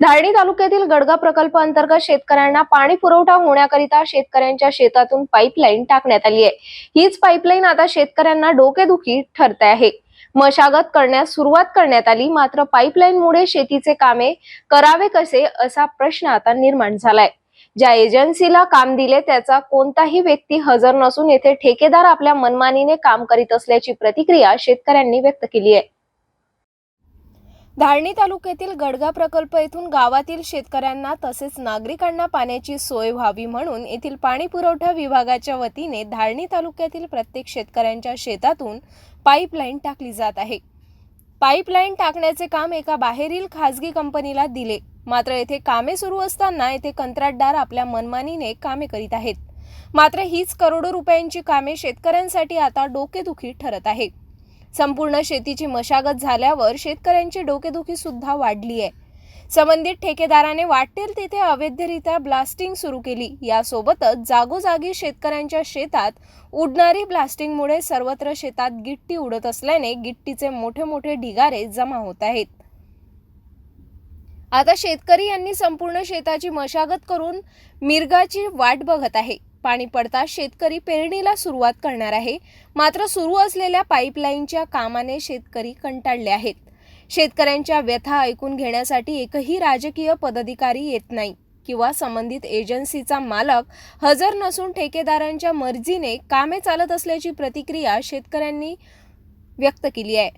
धारणी तालुक्यातील गडगा प्रकल्प अंतर्गत शेतकऱ्यांना पाणी पुरवठा होण्याकरिता शेतकऱ्यांच्या शेतातून पाईपलाईन टाकण्यात आली आहे. हीच पाईपलाईन आता शेतकऱ्यांना डोकेदुखी ठरते आहे. मशागत करण्यास सुरुवात करण्यात आली मात्र पाईपलाईनमुळे शेतीचे कामे करावे कसे असा प्रश्न आता निर्माण झालाय. ज्या एजन्सीला काम दिले त्याचा कोणताही व्यक्ती हजर नसून येथे ठेकेदार आपल्या मनमानीने काम करीत असल्याची प्रतिक्रिया शेतकऱ्यांनी व्यक्त केली आहे. धारणी तालुक्यातील गडगा प्रकल्प येथून गावातील शेतकऱ्यांना तसेच नागरिकांना पाण्याची सोय व्हावी म्हणून येथील पाणी पुरवठा विभागाच्या वतीने धारणी तालुक्यातील प्रत्येक शेतकऱ्यांच्या शेतातून पाईपलाईन टाकली जात आहे. पाईपलाईन टाकण्याचे काम एका बाहेरील खासगी कंपनीला दिले. मात्र येथे कामे सुरू असताना येथे कंत्राटदार आपल्या मनमानीने कामे करीत आहेत. मात्र हीच करोडो रुपयांची कामे शेतकऱ्यांसाठी आता डोकेदुखी ठरत आहे. संपूर्ण शेतीची मशागत झाल्यावर शेतकऱ्यांची डोकेदुखी सुद्धा वाढली आहे. संबंधित ठेकेदाराने वाटेल तेथे अवैधरित्या ब्लास्टिंग सुरू केली. यासोबतच जागोजागी शेतकऱ्यांच्या शेतात उडणारी ब्लास्टिंगमुळे सर्वत्र शेतात गिट्टी उडत असल्याने गिट्टीचे मोठे मोठे ढिगारे जमा होत आहेत. आता शेतकरी यांनी संपूर्ण शेताची मशागत करून मिरगाची वाट बघत आहे. पाणी पडताच शेतकरी पेरणीला सुरुवात करणार आहे. मात्र सुरू असलेल्या पाईपलाईनच्या कामाने शेतकरी कंटाळले आहेत. शेतकऱ्यांच्या व्यथा ऐकून घेण्यासाठी एकही राजकीय पदाधिकारी येत नाही किंवा संबंधित एजन्सीचा मालक हजर नसून ठेकेदारांच्या मर्जीने कामे चालत असल्याची प्रतिक्रिया शेतकऱ्यांनी व्यक्त केली आहे.